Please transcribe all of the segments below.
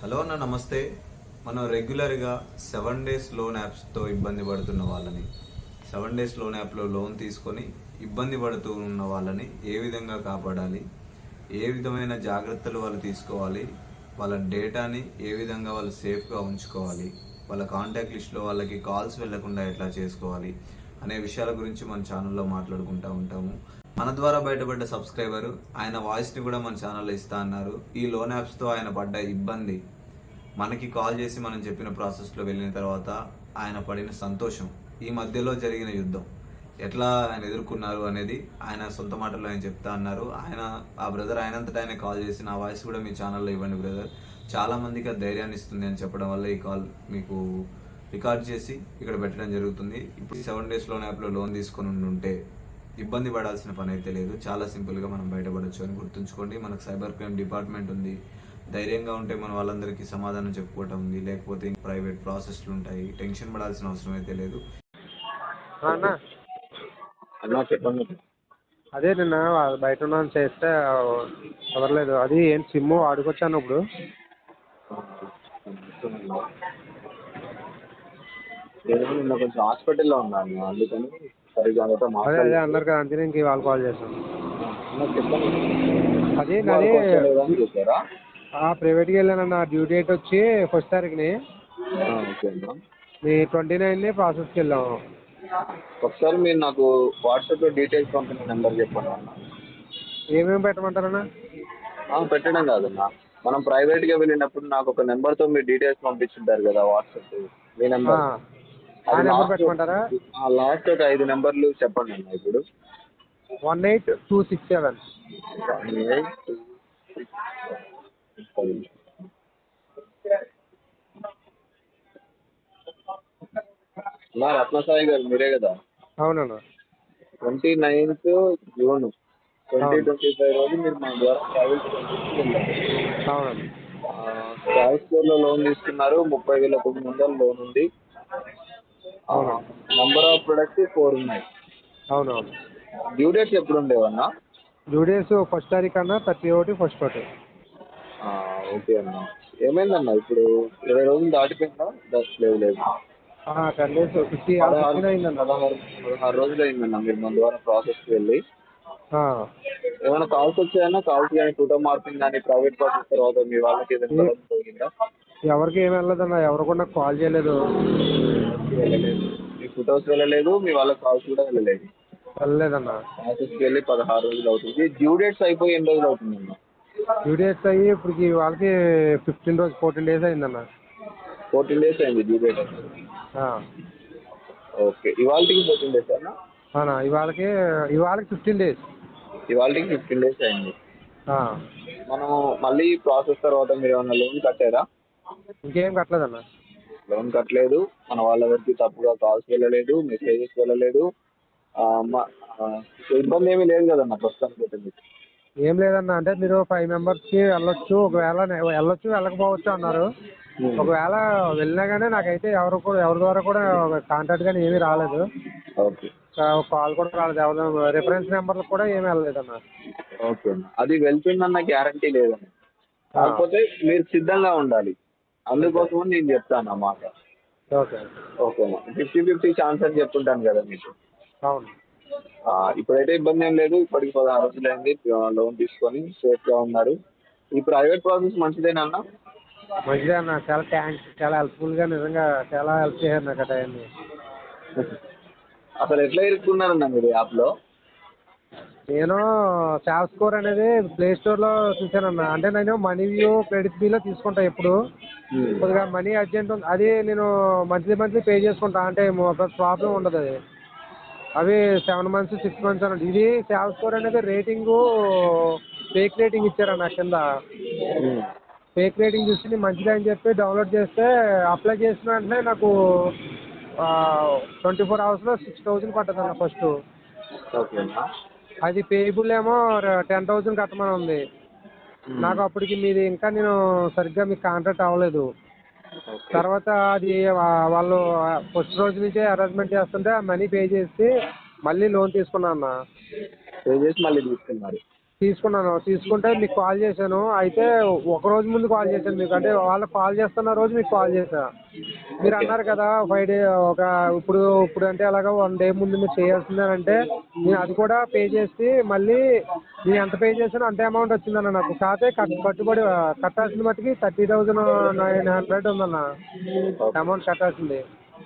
Hello అన్న నమస్తే. మనం రెగ్యులర్గా సెవెన్ డేస్ లోన్ యాప్స్తో ఇబ్బంది పడుతున్న వాళ్ళని సెవెన్ డేస్ లోన్ యాప్లో లోన్ తీసుకొని ఇబ్బంది పడుతూ ఉన్న వాళ్ళని ఏ విధంగా కాపాడాలి ఏ విధమైన జాగ్రత్తలు వాళ్ళు తీసుకోవాలి వాళ్ళ డేటాని ఏ విధంగా వాళ్ళు సేఫ్గా ఉంచుకోవాలి వాళ్ళ కాంటాక్ట్ లిస్ట్లో వాళ్ళకి కాల్స్ వెళ్ళకుండా ఎట్లా చేసుకోవాలి అనే విషయాల గురించి మన ఛానల్లో మాట్లాడుకుంటూ ఉంటాము. మన ద్వారా బయటపడ్డ సబ్స్క్రైబర్ ఆయన వాయిస్ని కూడా మన ఛానల్లో ఇస్తా అన్నారు. ఈ లోన్ యాప్స్తో ఆయన పడ్డ ఇబ్బంది మనకి కాల్ చేసి మనం చెప్పిన ప్రాసెస్లో వెళ్ళిన తర్వాత ఆయన పడిన సంతోషం ఈ మధ్యలో జరిగిన యుద్ధం. ఎట్లా ఆయన ఎదుర్కొన్నారు అనేది ఆయన సొంత మాటల్లో ఆయన చెప్తా అన్నారు. ఆయన ఆ బ్రదర్ ఆయనంతటా ఆయన కాల్ చేసి నా వాయిస్ కూడా మీ ఛానల్లో ఇవ్వండి బ్రదర్ చాలామందికి ఆ ధైర్యాన్ని ఇస్తుంది అని చెప్పడం వల్ల ఈ కాల్ మీకు రికార్డ్ చేసి ఇక్కడ పెట్టడం జరుగుతుంది. ఇప్పుడు సెవెన్ డేస్ లోన్ యాప్లో లోన్ తీసుకొని ఉంటే ఇబ్బంది పడాల్సిన పని అయితే లేదు. చాలా సింపుల్గా మనం బయటపడొచ్చు అని గుర్తుంచుకోండి. మనకు సైబర్ క్రైమ్ డిపార్ట్మెంట్ ఉంది. ధైర్యంగా ఉంటే మన వాళ్ళందరికీ సమాధానం చెప్పుకోవటం ఉంది. లేకపోతే ప్రైవేట్ ప్రాసెస్లు ఉంటాయి. టెన్షన్ పడాల్సిన అవసరం అయితే లేదు. అన్న అన్నా. చెప్పండి అదే నిన్న బయట ఉన్నాను చేస్తే కుదరలేదు అది ఏంటి సిమ్ వాడుకొచ్చాను ఇప్పుడు నేను నిన్న కొంచెం హాస్పిటల్లో ఉన్నాను అందుకని సరిగ్గా అందరితో అదే అదే. అన్నారు కదా అందుకే ఇంక ఇవాళ కాల్ చేశాను. అది నాది చెప్పారా? ప్రైవేట్కి వెళ్ళానన్న డ్యూ డేట్ వచ్చి ఫస్ట్ తారీఖుని. ఆ, ఓకే అన్నా. మీ ట్వంటీ నైన్ని ప్రాసెస్కి వెళ్ళాము. ఒకసారి మీరు నాకు వాట్సాప్లో డీటెయిల్స్ పంపిన నెంబర్ చెప్పండి అన్న. ఏమేమి పెట్టమంటారన్న ఆ, పెట్టడం కాదన్నా. మనం ప్రైవేట్గా వెళ్ళినప్పుడు నాకు ఒక నెంబర్తో మీరు డీటెయిల్స్ పంపించుంటారు కదా వాట్సాప్ మీ నెంబర్. ఆ నెంబర్ పెట్టమంటారా లాస్ట్ ఒక ఐదు నెంబర్లు చెప్పండి అన్న ఇప్పుడు. One eight two six seven. నా రత్నసాయి గారు మీరే కదా? అవునన్న. Twenty ninth June. Twenty twenty five రోజు మీరు మా ద్వారా ట్రావెల్ వెళ్ళారు అవునన్న. ట్రావెల్ స్టోర్లో లోన్ తీసుకున్నారు. ముప్పై వేల తొమ్మిది వందలు లోన్ ఉంది. నంబర్ ఆఫ్ ప్రొడక్ట్స్ ఫోర్ ఉన్నాయి. అవునవును. డ్యూ డేట్స్ ఎప్పుడు ఉండేవన్నా డ్యూ డేస్ ఫస్ట్ తారీఖు అన్న థర్టీ ఒకటి ఫస్ట్ ఒకటి. ఓకే అన్న. ఏమైందన్న ఇప్పుడు? ఇరవై రోజులు దాటిపోయిందా? దా- లేదు లేదు. టెన్ డేస్ ఫిఫ్టీ అయిందన్న. పదహారు పదహారు రోజులు అయిందన్న మీరు మన ద్వారా ప్రాసెస్కి వెళ్ళి. ఏమైనా కాల్స్ వచ్చాయన్నా? కాల్స్ కానీ ఫోటో మార్పింగ్ కానీ ప్రైవేట్ ప్రాసెస్ తర్వాత మీ వాళ్ళకి ఏదైనా జరిగిందా? ఎవరికి ఏం వెళ్ళలేదన్న ఎవరు కూడా నాకు కాల్ చేయలేదు. వెళ్ళలేదు మీ ఫొటోస్ వెళ్ళలేదు మీ వాళ్ళ కాల్స్ కూడా వెళ్ళలేదు. వెళ్ళలేదన్న. ప్రాసెస్కి వెళ్ళి పదహారు రోజులు అవుతుంది. డ్యూ డేట్స్ అయిపోయి ఎన్ని రోజులు అవుతుందన్న? డ్యూ డేట్స్ అయ్యి ఇప్పటికి వాళ్ళకి ఫిఫ్టీన్ రోజు ఫోర్టీన్ డేస్ అయిందన్న. ఫోర్టీన్ డేస్ అయింది డ్యూ డేట్. ఓకే ఇవాళకి ఫోర్టీన్ డేస్ అన్న? అవునా ఇవాళకి ఇవాళకి ఫిఫ్టీన్ డేస్ ఇవాళకి ఫిఫ్టీన్ డేస్ అయింది. మనం మళ్ళీ ప్రాసెస్ తర్వాత మీరు ఏమైనా లోన్ కట్టారా? ఇంకేం కట్టలేదన్న? లోన్ కట్టలేదు. మన వాళ్ళ వరకు తప్పుగా కాల్స్ వెళ్ళలేదు మెసేజెస్ వెళ్ళలేదు. ఇబ్బంది ఏమీ లేదు కదన్న ప్రస్తుతానికి అయితే మీకు. ఏం లేదన్న అంటే మీరు ఫైవ్ మెంబర్స్కి వెళ్ళొచ్చు. ఒకవేళ వెళ్ళొచ్చు వెళ్ళకపోవచ్చు అన్నారు. ఒకవేళ వెళ్ళినా కానీ నాకైతే ఎవరు కూడా ఎవరి ద్వారా కూడా కాంటాక్ట్ కానీ ఏమీ రాలేదు. ఓకే. కాల్ కూడా రాలేదు. ఎవరు రిఫరెన్స్ నెంబర్లు కూడా ఏమీ వెళ్ళలేదన్న. ఓకే అన్న. అది వెళ్తుందన్న గ్యారంటీ లేదన్న. కాకపోతే మీరు సిద్ధంగా ఉండాలి. అందుకోసం నేను చెప్తాను అన్నమాట. Okay. Okay fifty fifty chance అని చెప్తుంటాను కదా మీకు. అవును. ఇప్పుడైతే ఇబ్బంది ఏం లేదు ఇప్పటికి పదహారు రోజులు అయింది లోన్ తీసుకొని సేఫ్గా ఉన్నారు. ఈ ప్రైవేట్ ప్రాసెస్ మంచిదేనా అన్న? మంచిదే అన్న చాలా థ్యాంక్స్ చాలా హెల్ప్ఫుల్గా నిజంగా చాలా హెల్ప్ చేశారు నాకు ఆ టైంని అసలు ఎట్లా ఇరుక్కున్నారన్న మీరు యాప్లో? నేను శాప్ స్కోర్ అనేది ప్లే స్టోర్లో చూశానన్న. అంటే నేను మనీ వ్యూ క్రెడిట్ బిలో తీసుకుంటా ఎప్పుడు. కొద్దిగా మనీ అర్జెంట్ ఉంది. అది నేను మంత్లీ మంత్లీ పే చేసుకుంటా. అంటే ప్రాబ్లం ఉండదు అది. అవి సెవెన్ మంత్స్ సిక్స్ మంత్స్ అన్నది ఇది శాప్ స్కోర్ అనేది రేటింగు ఫేక్ రేటింగ్ ఇచ్చారన్న కింద. ఫేక్ రేటింగ్ చూసి మంచిదే అని చెప్పి డౌన్లోడ్ చేస్తే అప్లై చేసిన వెంటనే నాకు ట్వంటీ ఫోర్ అవర్స్లో సిక్స్ థౌజండ్ పడ్డది అన్న ఫస్ట్ అది పేయబుల్ ఏమో టెన్ థౌజండ్ కట్టమని ఉంది. నాకు అప్పటికి మీది ఇంకా నేను సరిగ్గా మీకు కాంటాక్ట్ అవ్వలేదు. తర్వాత అది వాళ్ళు ఫస్ట్ రోజు నుంచే అరేంజ్మెంట్ చేస్తుంటే మనీ పే చేసి మళ్ళీ లోన్ తీసుకున్నా అన్న. పే చేసి మళ్ళీ తీసుకున్నారు. తీసుకున్నాను. తీసుకుంటే మీకు కాల్ చేశాను. అయితే ఒక రోజు ముందు కాల్ చేశాను మీకు. అంటే వాళ్ళకి కాల్ చేస్తున్న రోజు మీకు కాల్ చేశా. మీరు అన్నారు కదా ఫైవ్ డే ఒక ఇప్పుడు ఇప్పుడు అంటే అలాగా వన్ డే ముందు మీరు చేయాల్సిందేనంటే నేను అది కూడా పే చేసి మళ్ళీ నేను ఎంత పే చేశానో అంతే అమౌంట్ వచ్చిందన్న నాకు. కాకపోతే కట్ కట్టుబడి కట్టాల్సిన మట్టుకి థర్టీ థౌజండ్ నైన్ హండ్రెడ్ ఉందన్న. అమౌంట్ కట్టాల్సింది.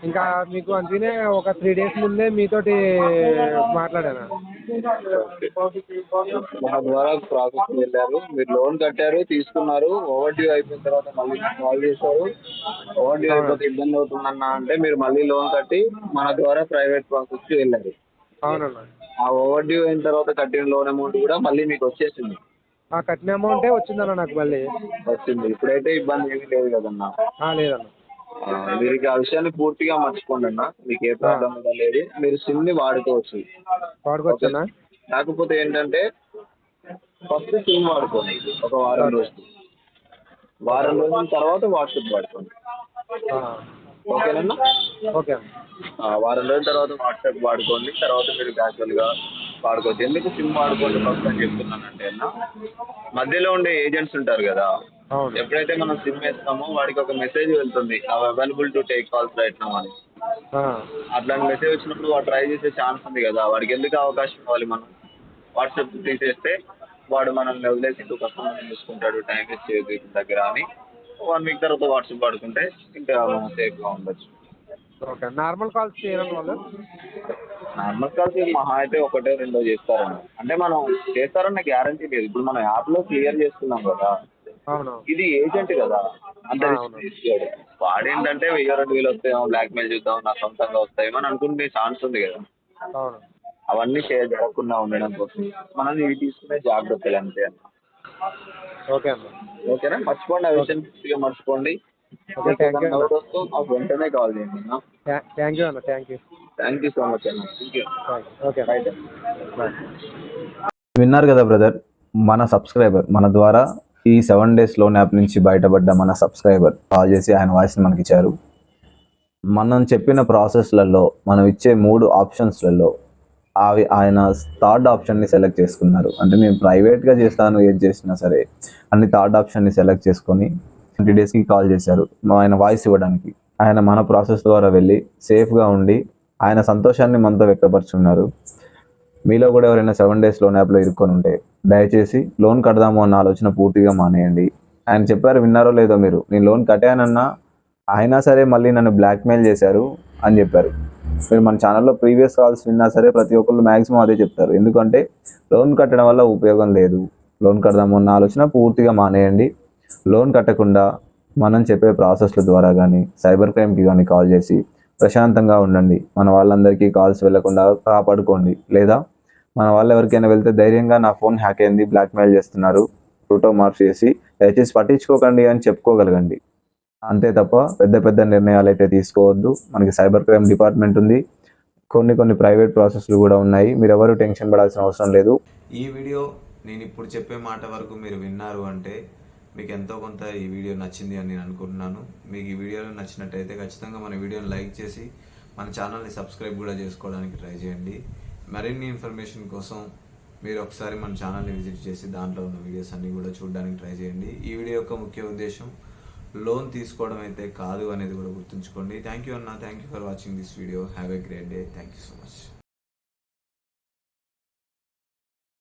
ఇంకా మీకు అందుకనే ఒక త్రీ డేస్ ముందే మీతోటి మాట్లాడాను? మన ద్వారా ప్రాసెస్ వెళ్ళారు మీరు లోన్ కట్టారు తీసుకున్నారు. ఓవర్ డ్యూ అయిపోయిన తర్వాత మళ్ళీ కాల్ చేశారు. ఓవర్ డ్యూ అయిపోతే ఇబ్బంది అవుతుందన్న అంటే మీరు మళ్ళీ లోన్ కట్టి మన ద్వారా ప్రైవేట్ ప్రాసెస్కి వెళ్ళారు. అవునన్న. ఆ ఓవర్ డ్యూ అయిన తర్వాత కట్టిన లోన్ అమౌంట్ కూడా మళ్ళీ మీకు వచ్చేసింది. ఆ కట్టిన అమౌంటే వచ్చిందన్న నాకు మళ్ళీ. వచ్చింది. ఇప్పుడైతే ఇబ్బంది ఏమీ లేదు కదన్నా. లేదన్న. మీరు ఆ విషయాన్ని పూర్తిగా మర్చిపోండి అన్న. మీకు ఏ ప్రాబ్లం కూడా లేదు. మీరు సిమ్ని వాడుకోవచ్చు. వాడుకోవచ్చన్నా కాకపోతే ఏంటంటే ఫస్ట్ సిమ్ వాడుకోండి. ఒక వారం రోజులు. వారం రోజుల తర్వాత వాట్సాప్ వాడుకోండి. ఆ, ఓకేనన్నా ఓకే వారం రోజుల తర్వాత వాట్సాప్ వాడుకోండి. తర్వాత మీరు క్యాజువల్గా వాడుకోవచ్చు. ఎందుకు సిమ్ వాడుకోండి ఫస్ట్ అని చెప్తున్నానంటే అన్న మధ్యలో ఉండే ఏజెంట్స్ ఉంటారు కదా ఎప్పుడైతే మనం సిమ్ వేస్తామో వాడికి ఒక మెసేజ్ వెళ్తుంది. Available to take calls right now అని. అట్లాంటి మెసేజ్ వచ్చినప్పుడు వాడు ట్రై చేసే ఛాన్స్ ఉంది కదా. వాడికి ఎందుకు అవకాశం ఇవ్వాలి మనం? వాట్సాప్ తీసేస్తే వాడు మనల్ని వదిలేసి ఇంకో కస్టమర్ చూసుకుంటాడు టైం వేస్ట్ చేయదు దగ్గర అని. వన్ వీక్ తర్వాత వాట్సాప్ వాడుకుంటే ఇంకా సేఫ్గా ఉండొచ్చు. ఓకే. నార్మల్ కాల్స్ చేయరండి వాళ్ళు నార్మల్ కాల్స్ మహా అయితే ఒకటే రెండో చేస్తారన్న అంటే మనం చేస్తారన్న గ్యారంటీ లేదు. ఇప్పుడు మనం యాప్లో క్లియర్ చేసుకున్నాం కదా. ఇది ఏజెంట్ కదా అంత. తీసుకోడు. వాడేంటంటే వెయ్యి రెండు వేలు వస్తాయేమో బ్లాక్ మెయిల్ చూద్దాం నా సొంతంగా వస్తాయేమో అని అనుకుంటే ఛాన్స్ ఉంది కదా. అవును. అవన్నీ షేర్ జరగకుండా ఉండడం కోసం. మనం ఇవి తీసుకునే జాగ్రత్తలు అంతే అన్న. ఓకే అన్న. ఓకేనా? మర్చిపోండి ఆ విషయం పూర్తిగా మర్చిపోండి. వెంటనే కాల్ చేయండి అన్న. థ్యాంక్ యూ అన్న thank you thank you so much అన్న. ఓకే విన్నారు కదా బ్రదర్ మన సబ్స్క్రైబర్ మన ద్వారా ఈ సెవెన్ డేస్ లోన్ యాప్ నుంచి బయటపడ్డ మన సబ్స్క్రైబర్ కాల్ చేసి ఆయన వాయిస్ని మనకి ఇచ్చారు మనం చెప్పిన ప్రాసెస్లలో మనం ఇచ్చే మూడు ఆప్షన్స్లలో అవి ఆయన థర్డ్ ఆప్షన్ని సెలెక్ట్ చేసుకున్నారు. అంటే నేను ప్రైవేట్గా చేస్తాను ఏది చేసినా సరే అన్ని థర్డ్ ఆప్షన్ని సెలెక్ట్ చేసుకొని ట్వంటీ డేస్కి కాల్ చేశారు. ఆయన వాయిస్ ఇవ్వడానికి. ఆయన మన ప్రాసెస్ ద్వారా వెళ్ళి సేఫ్గా ఉండి ఆయన సంతోషాన్ని మనతో వ్యక్తపరుచుకున్నారు మీలో కూడా ఎవరైనా సెవెన్ డేస్ లోన్ యాప్లో ఇరుక్కొని ఉంటే దయచేసి లోన్ కడదాము అన్న ఆలోచన పూర్తిగా మానేయండి. ఆయన చెప్పారు విన్నారో లేదో మీరు? నేను లోన్ కట్టానన్నా అయినా సరే మళ్ళీ నన్ను బ్లాక్మెయిల్ చేశారు అని చెప్పారు. మీరు మన ఛానల్లో ప్రీవియస్ కాల్స్ విన్నా సరే ప్రతి ఒక్కళ్ళు మ్యాక్సిమం అదే చెప్తారు. ఎందుకంటే లోన్ కట్టడం వల్ల ఉపయోగం లేదు. లోన్ కడదాము అన్న ఆలోచన పూర్తిగా మానేయండి. లోన్ కట్టకుండా మనం చెప్పే ప్రాసెస్ల ద్వారా కానీ సైబర్ క్రైమ్కి కానీ కాల్ చేసి ప్రశాంతంగా ఉండండి. మన వాళ్ళందరికీ కాల్స్ వెళ్ళకుండా కాపాడుకోండి. లేదా మన వాళ్ళు ఎవరికైనా వెళ్తే ధైర్యంగా నా ఫోన్ హ్యాక్ అయింది బ్లాక్మెయిల్ చేస్తున్నారు ఫోటో మార్క్ చేసి దయచేసి పట్టించుకోకండి అని చెప్పుకోగలగండి. అంతే తప్ప పెద్ద పెద్ద నిర్ణయాలు అయితే తీసుకోవద్దు. మనకి సైబర్ క్రైమ్ డిపార్ట్మెంట్ ఉంది. కొన్ని కొన్ని ప్రైవేట్ ప్రాసెస్లు కూడా ఉన్నాయి. మీరు ఎవరు టెన్షన్ పడాల్సిన అవసరం లేదు. ఈ వీడియో నేను ఇప్పుడు చెప్పే మాట వరకు మీరు విన్నారు అంటే మీకు ఎంతో కొంత ఈ వీడియో నచ్చింది అని నేను అనుకుంటున్నాను. మీకు ఈ వీడియోలో నచ్చినట్టయితే ఖచ్చితంగా మన వీడియోని లైక్ చేసి మన ఛానల్ని సబ్స్క్రైబ్ కూడా చేసుకోవడానికి ట్రై చేయండి. మరిన్ని ఇన్ఫర్మేషన్ కోసం మీరు ఒకసారి మన ఛానల్ని విజిట్ చేసి దాంట్లో ఉన్న వీడియోస్ అన్నీ కూడా చూడడానికి ట్రై చేయండి. ఈ వీడియో యొక్క ముఖ్య ఉద్దేశం లోన్ తీసుకోవడం అయితే కాదు అనేది కూడా గుర్తుంచుకోండి. థ్యాంక్ యూ అన్న thank you for watching this video have a great day thank you so much